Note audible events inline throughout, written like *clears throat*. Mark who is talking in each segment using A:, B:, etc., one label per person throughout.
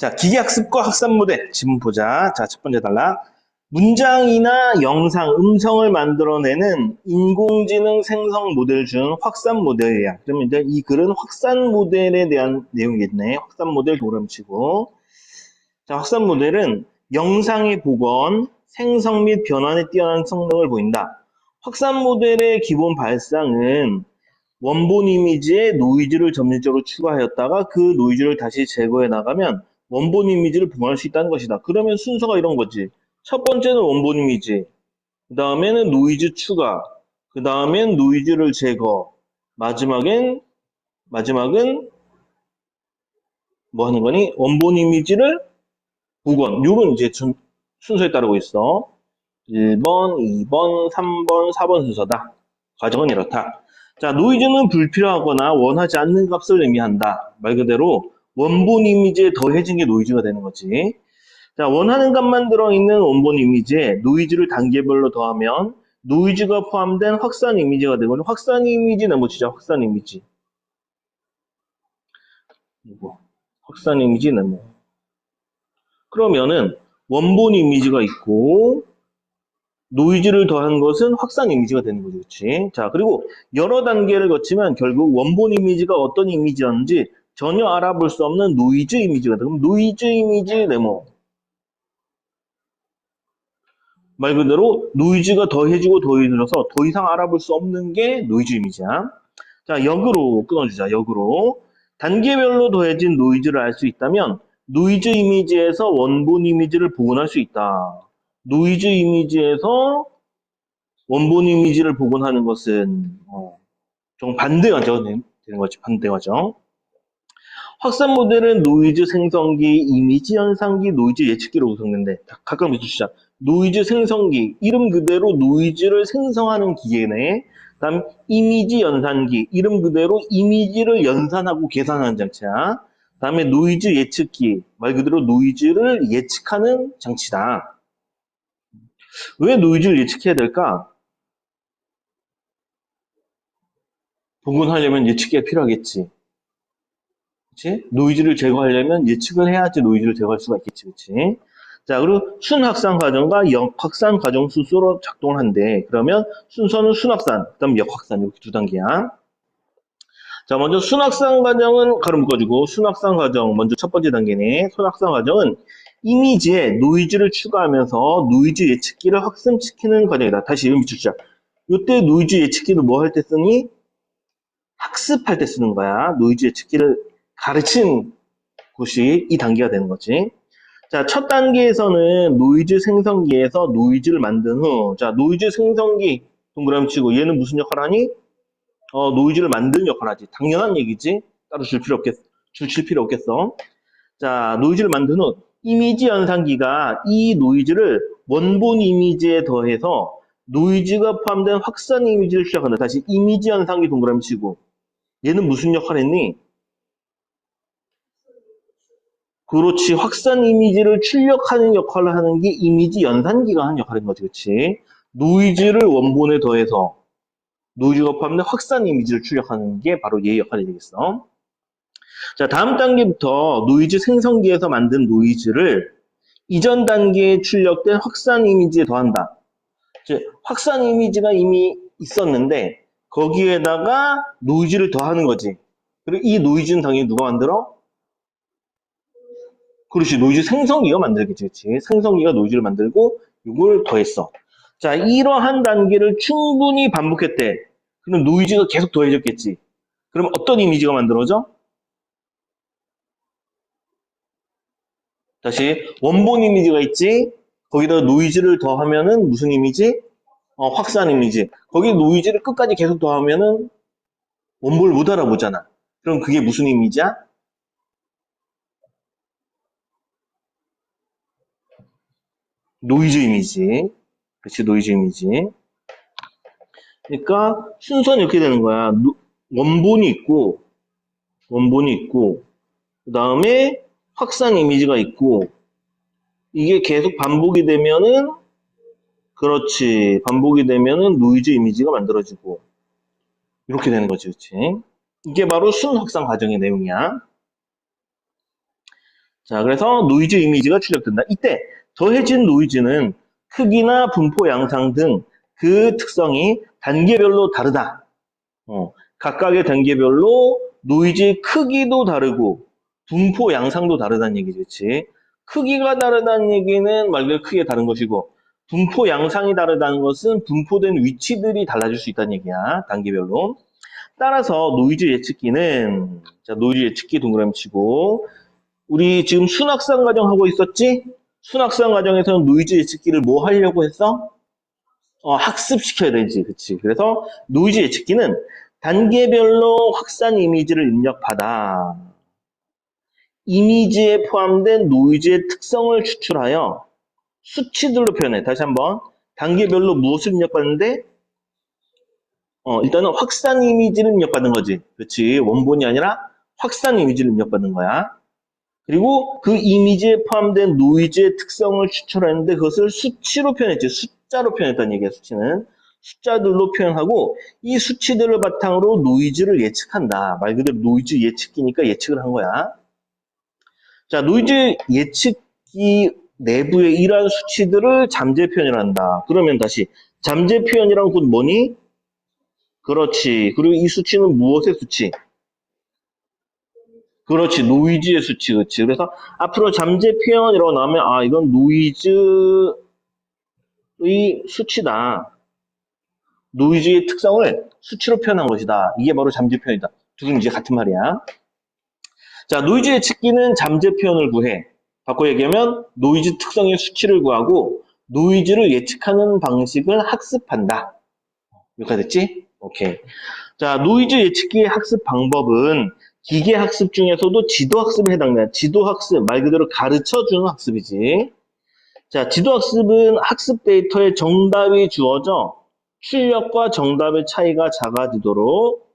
A: 자, 기계학습과 학습 모델 지문 보자. 자, 첫 번째 단락. 문장이나 영상, 음성을 만들어내는 인공지능 생성 모델 중 확산 모델이야. 그러면 이제 이 글은 확산 모델에 대한 내용이겠네. 확산 모델 도름 치고. 자, 확산 모델은 영상의 복원, 생성 및 변환에 뛰어난 성능을 보인다. 확산 모델의 기본 발상은 원본 이미지에 노이즈를 점진적으로 추가하였다가 그 노이즈를 다시 제거해 나가면 원본 이미지를 복원할 수 있다는 것이다. 그러면 순서가 이런 거지. 첫 번째는 원본 이미지, 그 다음에는 노이즈 추가, 그 다음엔 노이즈를 제거, 마지막엔 마지막은 뭐 하는 거니? 원본 이미지를 복원. 요런 이제 준- 순서에 따르고 있어. 1번, 2번, 3번, 4번 순서다. 과정은 이렇다. 자, 노이즈는 불필요하거나 원하지 않는 값을 의미한다. 말 그대로 원본 이미지에 더해진 게 노이즈가 되는 거지. 자, 원하는 값만 들어있는 원본 이미지에 노이즈를 단계별로 더하면 노이즈가 포함된 확산 이미지가 되거든요. 확산 이미지 네모치자, 확산 이미지. 이거. 확산 이미지 네모. 그러면은 원본 이미지가 있고 노이즈를 더한 것은 확산 이미지가 되는 거죠. 그치? 자, 그리고 여러 단계를 거치면 결국 원본 이미지가 어떤 이미지였는지 전혀 알아볼 수 없는 노이즈 이미지가 돼. 그럼 노이즈 이미지 네모. 말 그대로 노이즈가 더해지고 더해져서 더 이상 알아볼 수 없는 게 노이즈 이미지야. 자, 역으로 끊어주자. 역으로. 단계별로 더해진 노이즈를 알 수 있다면 노이즈 이미지에서 원본 이미지를 복원할 수 있다. 노이즈 이미지에서 원본 이미지를 복원하는 것은 어, 좀 반대 과정이 되- 되는 거지. 반대 과정. 확산 모델은 노이즈 생성기, 이미지 연산기, 노이즈 예측기로 구성된대. 자, 가끔 해주시자. 노이즈 생성기, 이름 그대로 노이즈를 생성하는 기계네. 다음 이미지 연산기, 이름 그대로 이미지를 연산하고 계산하는 장치야. 다음에 노이즈 예측기, 말 그대로 노이즈를 예측하는 장치다. 왜 노이즈를 예측해야 될까? 복원하려면 예측기가 필요하겠지. 그치? 노이즈를 제거하려면 예측을 해야지 노이즈를 제거할 수가 있겠지. 그치? 자, 그리고 순확산 과정과 역확산 과정 순서로 작동을 한대. 그러면 순서는 순확산, 그 다음 역확산, 이렇게 두 단계야. 자, 먼저 순확산 과정은 가로 묶어주고, 순확산 과정, 먼저 첫 번째 단계네. 순확산 과정은 이미지에 노이즈를 추가하면서 노이즈 예측기를 확산시키는 과정이다. 다시 이름 붙이자. 이때 노이즈 예측기를 뭐 할 때 쓰니? 학습할 때 쓰는 거야. 노이즈 예측기를 가르친 곳이 이 단계가 되는 거지. 자, 첫 단계에서는 노이즈 생성기에서 노이즈를 만든 후, 자, 노이즈 생성기 동그라미 치고 얘는 무슨 역할 하니? 어, 노이즈를 만드는 역할 하지. 당연한 얘기지. 따로 줄 필요 없겠, 줄칠 필요 없겠어. 자, 노이즈를 만든 후, 이미지 연산기가 이 노이즈를 원본 이미지에 더해서 노이즈가 포함된 확산 이미지를 시작한다. 다시 이미지 연산기 동그라미 치고. 얘는 무슨 역할 했니? 그렇지. 확산 이미지를 출력하는 역할을 하는 게 이미지 연산기가 하는 역할인 거지. 그렇지. 노이즈를 원본에 더해서 노이즈가 포함된 확산 이미지를 출력하는 게 바로 얘 역할이 되겠어. 자, 다음 단계부터 노이즈 생성기에서 만든 노이즈를 이전 단계에 출력된 확산 이미지에 더한다. 즉, 확산 이미지가 이미 있었는데 거기에다가 노이즈를 더하는 거지. 그리고 이 노이즈는 당연히 누가 만들어? 그렇지. 노이즈 생성기가 만들겠지. 그렇지. 생성기가 노이즈를 만들고 이걸 더했어. 자, 이러한 단계를 충분히 반복했대. 그럼 노이즈가 계속 더해졌겠지. 그럼 어떤 이미지가 만들어져? 다시 원본 이미지가 있지. 거기다가 노이즈를 더하면은 무슨 이미지? 어, 확산 이미지. 거기 노이즈를 끝까지 계속 더하면은 원본을 못 알아보잖아. 그럼 그게 무슨 이미지야? 노이즈 이미지. 그렇지, 노이즈 이미지. 그러니까 순서는 이렇게 되는 거야. 노- 원본이 있고, 원본이 있고, 그 다음에 확산 이미지가 있고, 이게 계속 반복이 되면은, 그렇지, 반복이 되면은 노이즈 이미지가 만들어지고, 이렇게 되는 거지, 그렇지? 이게 바로 순확산 과정의 내용이야. 자, 그래서 노이즈 이미지가 출력된다. 이때 더해진 노이즈는 크기나 분포 양상 등 그 특성이 단계별로 다르다. 어, 각각의 단계별로 노이즈의 크기도 다르고 분포 양상도 다르다는 얘기지? 크기가 다르다는 얘기는 말 그대로 크게 다른 것이고 분포 양상이 다르다는 것은 분포된 위치들이 달라질 수 있다는 얘기야, 단계별로. 따라서 노이즈 예측기는 자 노이즈 예측기 동그라미 치고 우리 지금 순학산 과정 하고 있었지? 순학산 과정에서는 노이즈 예측기를 뭐 하려고 했어? 어, 학습시켜야 되지, 그치? 그래서 노이즈 예측기는 단계별로 확산 이미지를 입력받아 이미지에 포함된 노이즈의 특성을 추출하여 수치들로 표현해. 다시 한번 단계별로 무엇을 입력받는데? 어, 일단은 확산 이미지를 입력받는 거지. 그렇지. 원본이 아니라 확산 이미지를 입력받는 거야. 그리고 그 이미지에 포함된 노이즈의 특성을 추출했는데 그것을 수치로 표현했지. 숫자로 표현했다는 얘기야, 수치는. 숫자들로 표현하고 이 수치들을 바탕으로 노이즈를 예측한다. 말 그대로 노이즈 예측기니까 예측을 한 거야. 자, 노이즈 예측기 내부의 이러한 수치들을 잠재 표현을 한다. 그러면 다시 잠재 표현이란 곧 뭐니? 그렇지. 그리고 이 수치는 무엇의 수치? 그렇지. 노이즈의 수치. 그렇지. 그래서 앞으로 잠재 표현이라고 나오면 아, 이건 노이즈의 수치다. 노이즈의 특성을 수치로 표현한 것이다. 이게 바로 잠재 표현이다. 둘은 이제 같은 말이야. 자, 노이즈 예측기는 잠재 표현을 구해. 바꿔 얘기하면 노이즈 특성의 수치를 구하고 노이즈를 예측하는 방식을 학습한다. 여기까지 됐지? 오케이. 자, 노이즈 예측기의 학습 방법은 기계 학습 중에서도 지도 학습에 해당된다. 지도 학습, 말 그대로 가르쳐 주는 학습이지. 자, 지도 학습은 학습 데이터에 정답이 주어져 출력과 정답의 차이가 작아지도록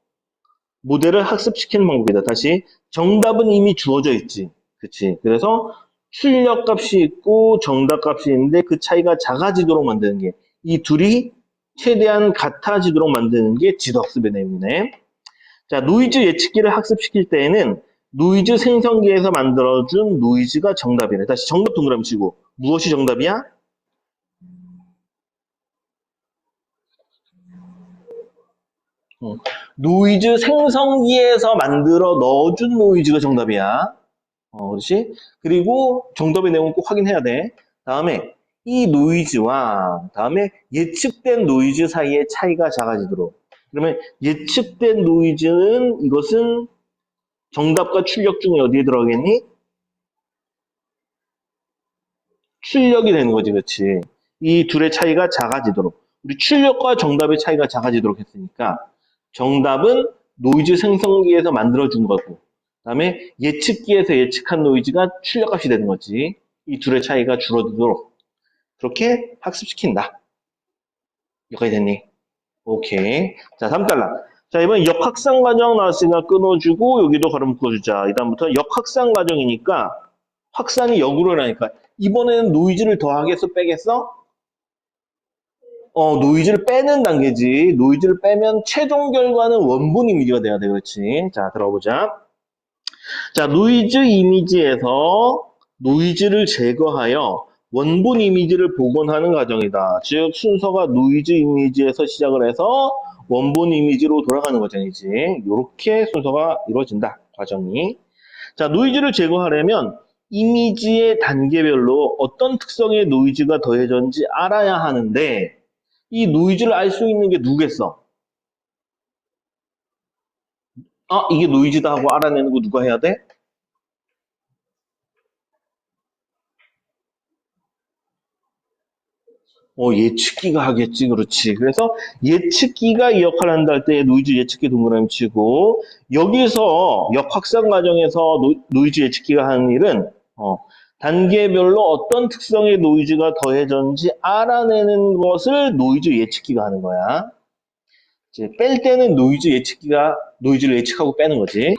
A: 모델을 학습시키는 방법이다. 다시 정답은 이미 주어져 있지. 그치? 그래서 출력 값이 있고 정답 값이 있는데 그 차이가 작아지도록 만드는 게 이 둘이 최대한 같아지도록 만드는 게 지도학습의 내용이네. 자, 노이즈 예측기를 학습시킬 때에는 노이즈 생성기에서 만들어준 노이즈가 정답이래. 다시 정답 동그라미 치고 무엇이 정답이야? 어, 노이즈 생성기에서 만들어 넣어준 노이즈가 정답이야. 어, 그렇지? 그리고 정답의 내용은 꼭 확인해야 돼. 다음에 이 노이즈와 다음에 예측된 노이즈 사이의 차이가 작아지도록. 그러면 예측된 노이즈는 이것은 정답과 출력 중에 어디에 들어가겠니? 출력이 되는 거지, 그렇지? 이 둘의 차이가 작아지도록. 우리 출력과 정답의 차이가 작아지도록 했으니까 정답은 노이즈 생성기에서 만들어준 거고 그다음에 예측기에서 예측한 노이즈가 출력값이 되는 거지. 이 둘의 차이가 줄어들도록 그렇게 학습시킨다. 여기까지 됐니? 오케이. 자, 3달러. 자, 이번 역학상 과정 나왔으니까 끊어주고 여기도 걸음 묶어주자. 이 다음부터 역학상 과정이니까 확산이 역으로 일어나니까 이번에는 노이즈를 더하겠어 빼겠어? 어, 노이즈를 빼는 단계지. 노이즈를 빼면 최종 결과는 원본 이미지가 돼야 돼. 그렇지. 자, 들어보자. 자, 노이즈 이미지에서 노이즈를 제거하여 원본 이미지를 복원하는 과정이다. 즉, 순서가 노이즈 이미지에서 시작을 해서 원본 이미지로 돌아가는 과정이지. 이렇게 순서가 이루어진다. 과정이. 자, 노이즈를 제거하려면 이미지의 단계별로 어떤 특성의 노이즈가 더해졌는지 알아야 하는데 이 노이즈를 알 수 있는 게 누구겠어? 아, 이게 노이즈다 하고 알아내는 거 누가 해야 돼? 어, 예측기가 하겠지, 그렇지. 그래서 예측기가 이 역할을 한다 할 때 노이즈 예측기 동그라미 치고, 여기서 역확산 과정에서 노, 이즈 예측기가 하는 일은, 어, 단계별로 어떤 특성의 노이즈가 더해졌는지 알아내는 것을 노이즈 예측기가 하는 거야. 이제 뺄 때는 노이즈 예측기가 노이즈를 예측하고 빼는 거지.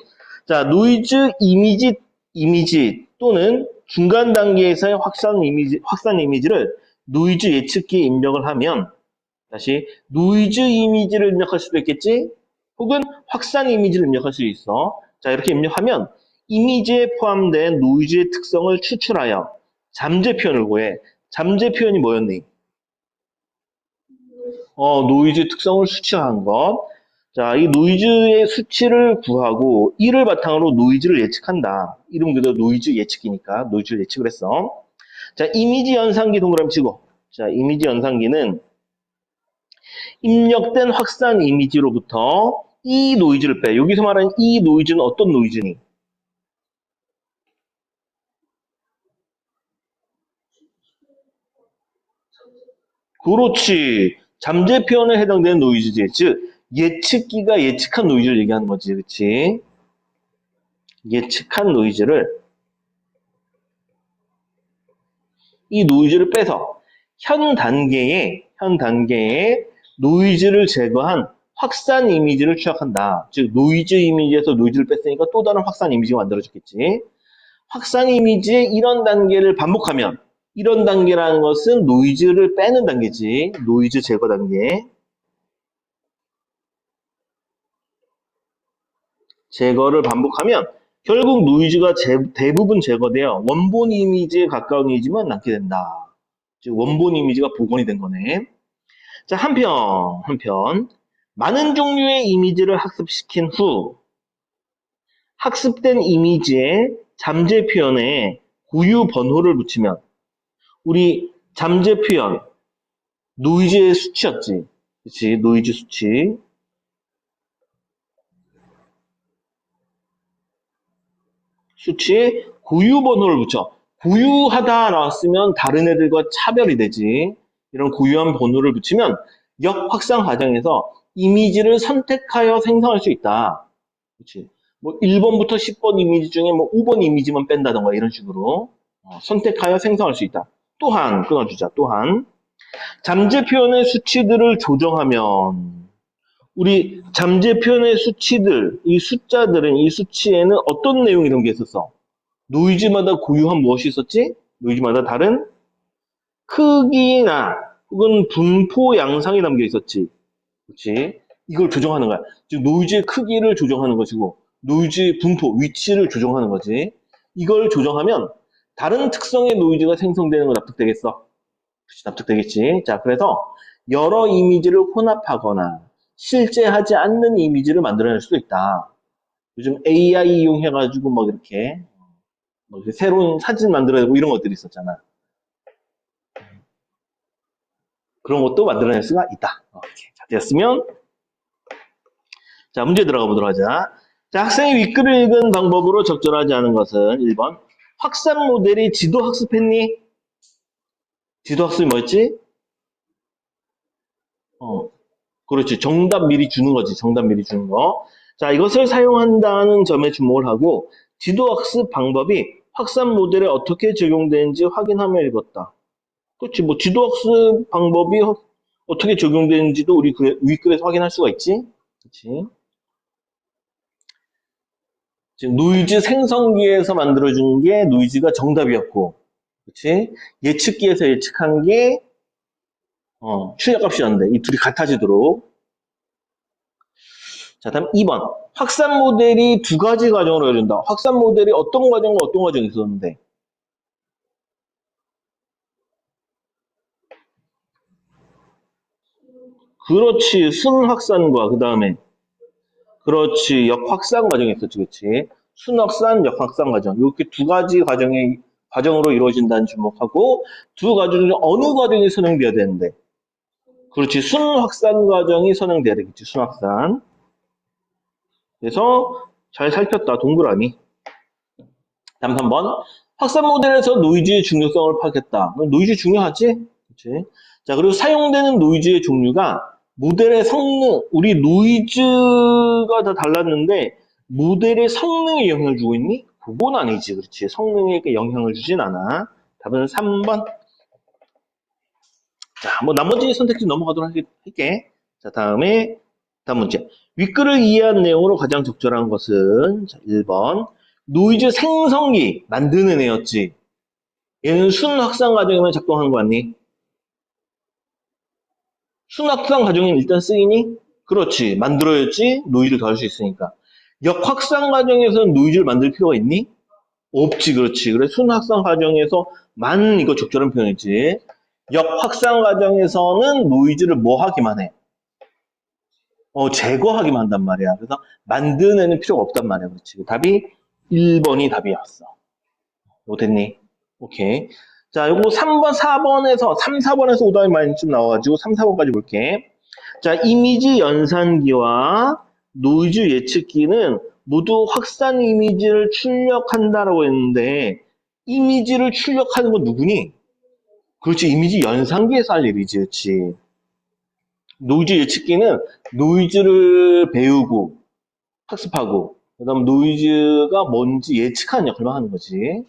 A: 자, 노이즈 이미지, 이미지 또는 중간 단계에서의 확산 이미지, 확산 이미지를 노이즈 예측기에 입력을 하면 다시 노이즈 이미지를 입력할 수도 있겠지? 혹은 확산 이미지를 입력할 수 있어. 자, 이렇게 입력하면 이미지에 포함된 노이즈의 특성을 추출하여 잠재 표현을 구해. 잠재 표현이 뭐였니? 어, 노이즈 특성을 수치한 것. 자, 이 노이즈의 수치를 구하고 이를 바탕으로 노이즈를 예측한다. 이름 그대로 노이즈 예측이니까 노이즈를 예측을 했어. 자, 이미지 연상기 동그라미 치고. 자, 이미지 연상기는 입력된 확산 이미지로부터 이 노이즈를 빼. 여기서 말하는 이 노이즈는 어떤 노이즈니? 그렇지. 잠재 표현에 해당되는 노이즈지. 즉, 예측기가 예측한 노이즈를 얘기하는 거지. 그치? 예측한 노이즈를 이 노이즈를 빼서 현 단계에 현 단계에 노이즈를 제거한 확산 이미지를 추적한다. 즉 노이즈 이미지에서 노이즈를 뺐으니까 또 다른 확산 이미지가 만들어졌겠지. 확산 이미지의 이런 단계를 반복하면 이런 단계라는 것은 노이즈를 빼는 단계지. 노이즈 제거 단계. 제거를 반복하면 결국 노이즈가 제- 대부분 제거되어 원본 이미지에 가까운 이미지만 남게 된다. 즉 원본 이미지가 복원이 된 거네. 자, 한편, 한편 많은 종류의 이미지를 학습시킨 후 학습된 이미지의 잠재 표현에 고유 번호를 붙이면 우리 잠재 표현 노이즈의 수치였지. 그치? 노이즈 수치. 수치에 고유 번호를 붙여. 고유하다 나왔으면 다른 애들과 차별이 되지. 이런 고유한 번호를 붙이면 역확산 과정에서 이미지를 선택하여 생성할 수 있다. 그렇지. 뭐 1번부터 10번 이미지 중에 뭐 5번 이미지만 뺀다던가 이런 식으로 어, 선택하여 생성할 수 있다. 또한 끊어주자. 또한 잠재 표현의 수치들을 조정하면 우리 잠재 표현의 수치들, 이 숫자들은 이 수치에는 어떤 내용이 담겨 있었어? 노이즈마다 고유한 무엇이 있었지? 노이즈마다 다른 크기나 혹은 분포 양상이 담겨 있었지. 그렇지? 이걸 조정하는 거야. 즉 노이즈의 크기를 조정하는 것이고 노이즈의 분포, 위치를 조정하는 거지. 이걸 조정하면 다른 특성의 노이즈가 생성되는 거 납득되겠어? 그치, 납득되겠지. 자, 그래서 여러 이미지를 혼합하거나 실제 하지 않는 이미지를 만들어낼 수도 있다. 요즘 AI 이용해가지고 막 이렇게 뭐 새로운 사진 만들어내고 이런 것들이 있었잖아. 그런 것도 만들어낼 수가 있다. 오케이. 자, 됐으면 자, 문제 들어가 보도록 하자. 자, 학생이 윗글을 읽은 방법으로 적절하지 않은 것은 1번 확산 모델이 지도 학습했니? 지도 학습이 뭐였지? 어, 그렇지. 정답 미리 주는 거지. 정답 미리 주는 거. 자, 이것을 사용한다는 점에 주목을 하고 지도 학습 방법이 확산 모델에 어떻게 적용되는지 확인하며 읽었다. 그렇지. 뭐 지도 학습 방법이 허- 어떻게 적용되는지도 우리 그 윗글에서 확인할 수가 있지. 그렇지. 지금 노이즈 생성기에서 만들어준 게 노이즈가 정답이었고, 그렇지? 예측기에서 예측한 게 어, 출력값이 었는데 이 둘이 같아지도록. 자, 다음 2번. 확산 모델이 두 가지 과정으로 열린다. 확산 모델이 어떤 과정과 어떤 과정이 있었는데? 그렇지. 순확산과 그 다음에 그렇지. 역확산 과정이 있었지. 그렇지. 순확산, 역확산 과정. 이렇게 두 가지 과정의 과정으로 이루어진다는 주목하고 두 과정 중 어느 과정이 선행돼야 되는데? 그렇지. 순확산 과정이 선행돼야 되겠지. 순확산. 그래서 잘 살폈다. 동그라미. 다음 3번. 확산 모델에서 노이즈의 중요성을 파악했다. 노이즈 중요하지? 그렇지. 자, 그리고 사용되는 노이즈의 종류가 모델의 성능, 우리 노이즈가 다 달랐는데 모델의 성능에 영향을 주고 있니? 그건 아니지. 그렇지. 성능에 영향을 주진 않아. 답은 3번. 자, 뭐 나머지 선택지 넘어가도록 할게. 자, 다음에 다음 문제. 윗글을 이해한 내용으로 가장 적절한 것은 자, 1번. 노이즈 생성기 만드는 애였지. 얘는 순 확산 과정에만 작동하는 거 아니? 순 확산 과정은 일단 쓰이니? 그렇지. 만들어야지 노이즈를 더할 수 있으니까. 역확산 과정에서는 노이즈를 만들 필요가 있니? 없지, 그렇지. 그래, 순 확산 과정에서 만 이거 적절한 표현이지. 역 확산 과정에서는 노이즈를 뭐 하기만 해? 어, 제거하기만 한단 말이야. 그래서 만드는 필요가 없단 말이야. 그렇지. 답이 1번이 답이었어. 뭐 됐니? 오케이. 자, 요거 3번, 4번에서, 3, 4번에서 오답이 많이 좀 나와가지고 3, 4번까지 볼게. 자, 이미지 연산기와 노이즈 예측기는 모두 확산 이미지를 출력한다라고 했는데, 이미지를 출력하는 건 누구니? 그렇지, 이미지 연산기에서 할 일이지, 그렇지. 노이즈 예측기는 노이즈를 배우고, 학습하고, 그 다음 노이즈가 뭔지 예측하는 역할만 하는 거지.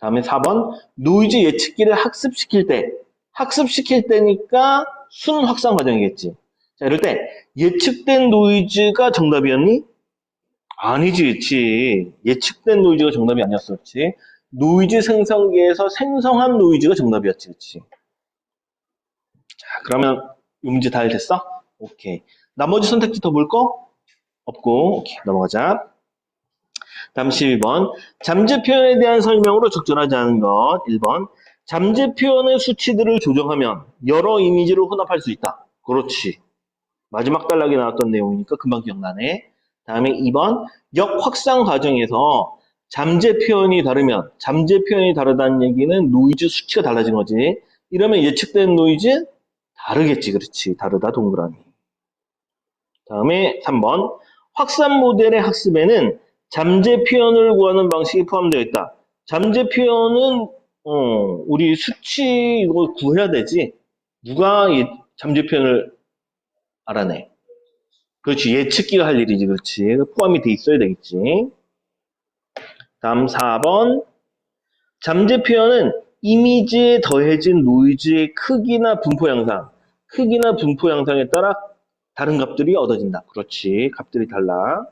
A: 다음에 4번 노이즈 예측기를 학습시킬 때 학습시킬 때니까 순 확산 과정이겠지. 자 이럴 때 예측된 노이즈가 정답이었니? 아니지, 그치. 예측된 노이즈가 정답이 아니었어, 그치. 노이즈 생성기에서 생성한 노이즈가 정답이었지, 그치. 자, 그러면 이 문제 다 됐어? 오케이. 나머지 선택지 더 볼 거? 없고, 오케이. 넘어가자. 다음 12번. 잠재 표현에 대한 설명으로 적절하지 않은 것. 1번. 잠재 표현의 수치들을 조정하면 여러 이미지를 혼합할 수 있다. 그렇지. 마지막 단락에 나왔던 내용이니까 금방 기억나네. 다음에 2번. 역 확산 과정에서 잠재 표현이 다르면 잠재 표현이 다르다는 얘기는 노이즈 수치가 달라진 거지. 이러면 예측된 노이즈 다르겠지. 그렇지. 다르다 동그라미. 다음에 3번. 확산 모델의 학습에는 잠재 표현을 구하는 방식이 포함되어 있다. 잠재 표현은 어, 우리 수치 이거 구해야 되지. 누가 이 잠재 표현을 알아내? 그렇지. 예측기가 할 일이지. 그렇지. 포함이 돼 있어야 되겠지. 다음 4번. 잠재 표현은 이미지에 더해진 노이즈의 크기나 분포 양상, 크기나 분포 양상에 따라 다른 값들이 얻어진다. 그렇지. 값들이 달라.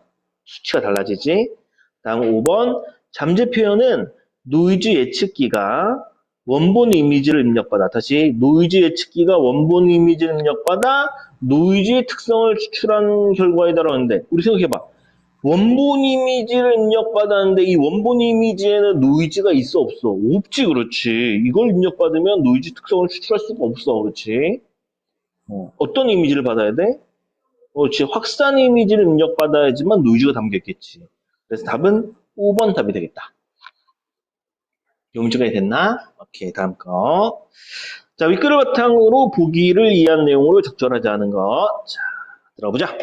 A: 수치가 달라지지. 다음 5번 잠재 표현은 노이즈 예측기가 원본 이미지를 입력받아 다시 노이즈 예측기가 원본 이미지를 입력받아 노이즈의 특성을 추출한 결과에 따라오는데 우리 생각해봐 원본 이미지를 입력받았는데 이 원본 이미지에는 노이즈가 있어 없어? 없지 그렇지 이걸 입력받으면 노이즈 특성을 추출할 수가 없어 그렇지 어, 어떤 이미지를 받아야 돼? 그렇지. 확산 이미지를 입력받아야지만 노이즈가 담겼겠지. 그래서 답은 5번 답이 되겠다. 용지가 됐나? 오케이, 다음 거. 자, 윗글을 바탕으로 보기를 이해한 내용으로 적절하지 않은 것. 자, 들어보자.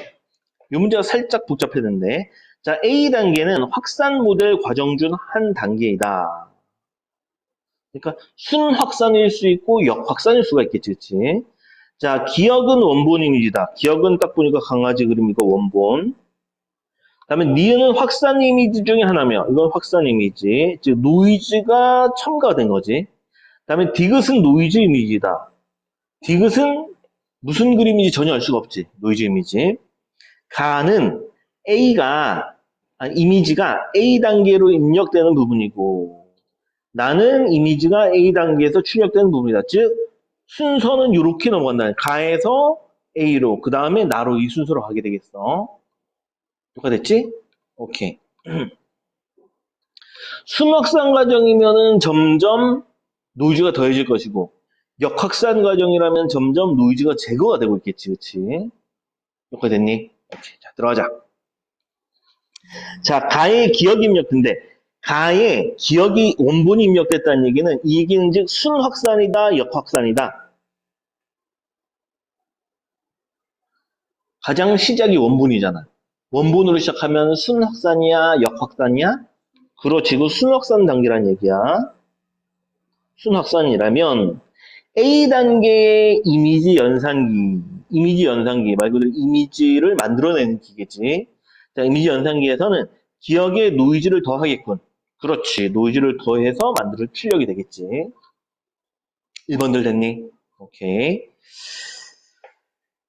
A: 이 문제가 살짝 복잡했는데, 자, A 단계는 확산 모델 과정 중 한 단계이다. 그러니까 순 확산일 수 있고 역 확산일 수가 있겠지, 그치? 자, 기억은 원본 이미지다. 기억은 딱 보니까 강아지 그림이고 원본. 다음에 니은은 확산 이미지 중에 하나며 이건 확산 이미지. 즉 노이즈가 첨가된 거지. 다음에 디귿은 노이즈 이미지다. 디귿은 무슨 그림인지 전혀 알 수가 없지. 노이즈 이미지. 가는 A가 아니, 이미지가 A 단계로 입력되는 부분이고 나는 이미지가 A 단계에서 출력되는 부분이다. 즉 순서는 이렇게 넘어간다. 가에서 A로, 그 다음에 나로 이 순서로 가게 되겠어. 똑같았지? 오케이. *clears throat* 순확산 과정이면은 점점 노이즈가 더해질 것이고, 역확산 과정이라면 점점 노이즈가 제거가 되고 있겠지, 그치? 똑같았니? 오케이. 자, 들어가자. 자, 가의 기억 입력인데, 가에 기억이 원본이 입력됐다는 얘기는 이 얘기는 즉 순확산이다, 역확산이다. 가장 시작이 원본이잖아. 원본으로 시작하면 순확산이야, 역확산이야? 그렇지, 그 순확산 단계란 얘기야. 순확산이라면 A 단계의 이미지 연산기, 이미지 연산기 말 그대로 이미지를 만들어내는 기계지. 자, 이미지 연산기에서는 기억에 노이즈를 더하겠군. 그렇지. 노이즈를 더해서 만들 출력이 되겠지. 1번들 됐니? 오케이.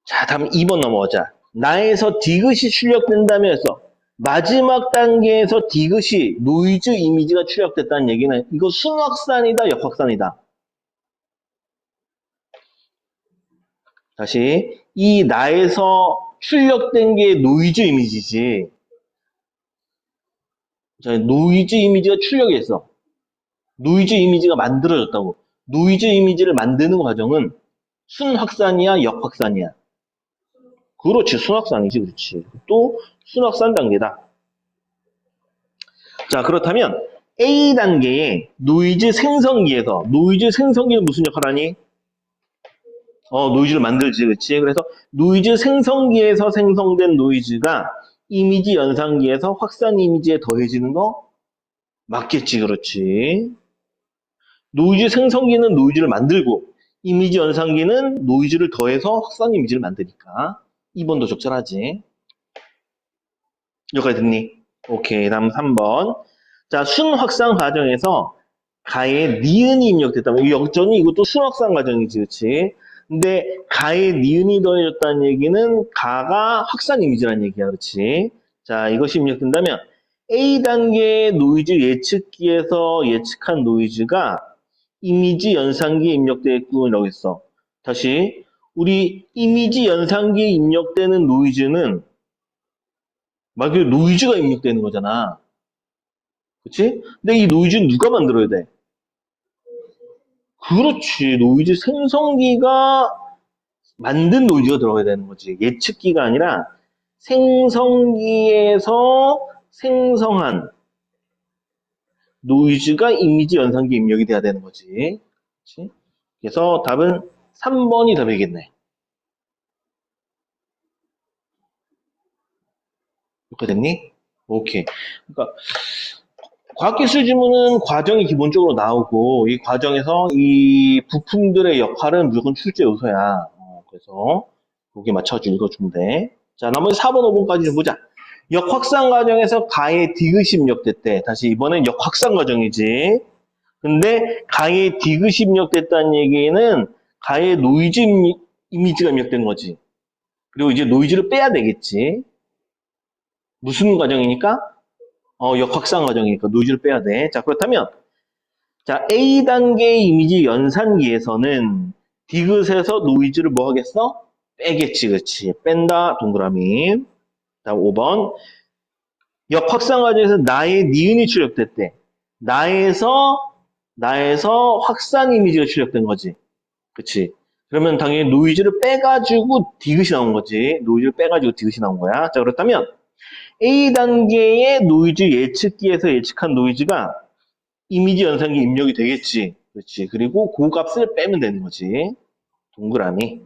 A: 자, 다음 2번 넘어가자. 나에서 디귿이 출력된다면서 마지막 단계에서 디귿이 노이즈 이미지가 출력됐다는 얘기는 이거 순확산이다, 역확산이다. 다시 이 나에서 출력된 게 노이즈 이미지지. 자, 노이즈 이미지가 출력했어. 노이즈 이미지가 만들어졌다고. 노이즈 이미지를 만드는 과정은 순확산이야, 역확산이야? 그렇지, 순확산이지, 그렇지. 또 순확산 단계다. 자, 그렇다면 A 단계의 노이즈 생성기에서 노이즈 생성기는 무슨 역할을 하니? 어, 노이즈를 만들지, 그렇지? 그래서 노이즈 생성기에서 생성된 노이즈가 이미지 연상기에서 확산 이미지에 더해지는 거 맞겠지, 그렇지? 노이즈 생성기는 노이즈를 만들고 이미지 연상기는 노이즈를 더해서 확산 이미지를 만드니까 2번도 적절하지. 여기까지 듣니? 오케이, 다음 3번. 자, 순확산 과정에서 가에 니은이 입력됐다면 이 역전이 이것도 순확산 과정이지, 그렇지? 근데 가에 니은이 더해졌다는 얘기는 가가 확산 이미지라는 얘기야, 그렇지? 자, 이것이 입력된다면 A 단계의 노이즈 예측기에서 예측한 노이즈가 이미지 연상기에 입력되겠군 이라고 했어. 다시 우리 이미지 연상기에 입력되는 노이즈는 말 그대로 노이즈가 입력되는 거잖아. 그치? 근데 이 노이즈는 누가 만들어야 돼? 그렇지. 노이즈 생성기가 만든 노이즈가 들어가야 되는 거지. 예측기가 아니라 생성기에서 생성한 노이즈가 이미지 연상기 입력이 돼야 되는 거지. 그치? 그래서 답은 3번이 답이겠네. 이렇게 됐니? 오케이. 그러니까 과학기술 지문은 과정이 기본적으로 나오고 이 과정에서 이 부품들의 역할은 무조건 출제 요소야. 어, 그래서 여기 맞춰서 읽어주면 돼. 자, 나머지 4번, 5번까지 좀 보자. 역확산 과정에서 가의 디귿이 입력됐대. 다시 이번엔 역확산 과정이지. 근데 가의 디귿이 입력됐다는 얘기는 가의 노이즈 이미- 이미지가 입력된 거지. 그리고 이제 노이즈를 빼야 되겠지. 무슨 과정이니까? 어, 역확산 과정이니까 노이즈를 빼야 돼. 자, 그렇다면 자, A 단계의 이미지 연산기에서는 디귿에서 노이즈를 뭐 하겠어? 빼겠지, 그렇지. 뺀다, 동그라미. 다음 5번. 역확산 과정에서 나의 니은이 출력됐대. 나에서, 나에서 확산 이미지가 출력된 거지. 그치. 그러면 당연히 노이즈를 빼가지고 디귿이 나온 거지. 노이즈를 빼가지고 디귿이 나온 거야. 자, 그렇다면 A 단계의 노이즈 예측기에서 예측한 노이즈가 이미지 연상기 입력이 되겠지. 그렇지. 그리고 그 값을 빼면 되는 거지. 동그라미.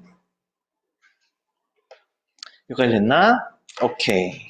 A: 여기까지 됐나? 오케이.